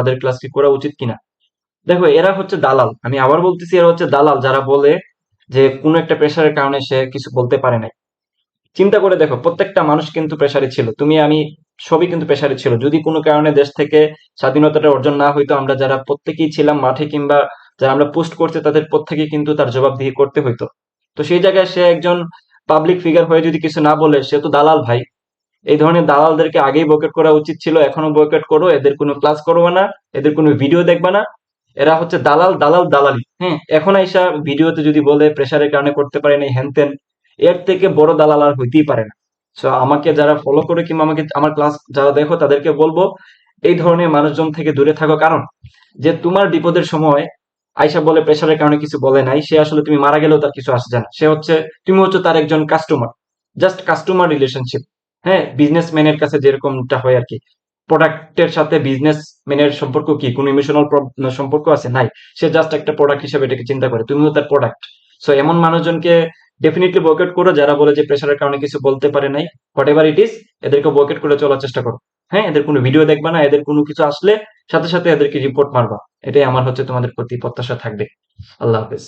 তাদের ক্লাস কি করা উচিত কিনা? দেখো, এরা হচ্ছে দালাল। আমি আবার বলতেছি, এরা হচ্ছে দালাল, যারা বলে যে কোনো একটা প্রেশারের কারণে সে কিছু বলতে পারে নাই। চিন্তা করে দেখো, প্রত্যেকটা মানুষ কিন্তু প্রেসারে ছিল। তুমি, আমি সবই কিন্তু প্রেসারে ছিল। যদি কোনো কারণে দেশ থেকে স্বাধীনতাটা অর্জন না হইতো, আমরা যারা প্রত্যেকেই ছিলাম, মাঠে কিংবা যারা আমরা পোস্ট করছে, তাদের প্রত্যেকেই কিন্তু তার জবাব জবাবদিহি করতে হইতো। তো সেই জায়গায় সে একজন পাবলিক ফিগার হয়ে যদি কিছু না বলে, সে তো দালাল ভাই। এই ধরনের দালালদেরকে আগেই বয়কট করা উচিত ছিল এখনও বয়কট করো এদের কোনো ক্লাস করবে না এদের কোনো ভিডিও দেখবে না। এরা হচ্ছে দালাল দালাল দালালি। হ্যাঁ এখন আইসা ভিডিওতে যদি বলে প্রেশারের কারণে করতে পারে নাই হ্যান ত্যান, এর থেকে বড় দালাল আর হইতেই পারে না। সো আমাকে যারা ফলো করে কিংবা আমাকে আমার ক্লাস যারা দেখো তাদেরকে বলব এই ধরনের মানুষজন থেকে দূরে থাকো। কারণ যে তোমার বিপদের সময় আয়সা বলে প্রেসারের কারণে কিছু বলে নাই সে আসলে তুমি মারা গেলেও তার কিছু আসে না। সে হচ্ছে তুমি হচ্ছে তার একজন কাস্টমার জাস্ট কাস্টমার রিলেশনশিপ হ্যাঁ বিজনেসম্যানের কাছে যেরকমটা হয় আর কি। প্রোডাক্টের সাথে বিজনেসম্যানের সম্পর্ক কি? কোনো ইমোশনাল সম্পর্ক আছে? নাই। সে জাস্ট একটা প্রোডাক্ট হিসেবে এটাকে চিন্তা করে। তুমিও তার প্রোডাক্ট সো এমন মানুষজনকে ডেফিনেটলি বয়কট করো যারা বলে যে প্রেশারের কারণে কিছু বলতে পারে নাই। হোয়াট এভার ইট ইস এদেরকে বয়কট করে চলার চেষ্টা করো। হ্যাঁ এদের কোনো ভিডিও দেখবা না, এদের কোনো কিছু আসলে সাথে সাথে এদেরকে রিপোর্ট মারবা। এটাই আমার হচ্ছে তোমাদের প্রতি প্রত্যাশা থাকবে। আল্লাহ হাফেজ।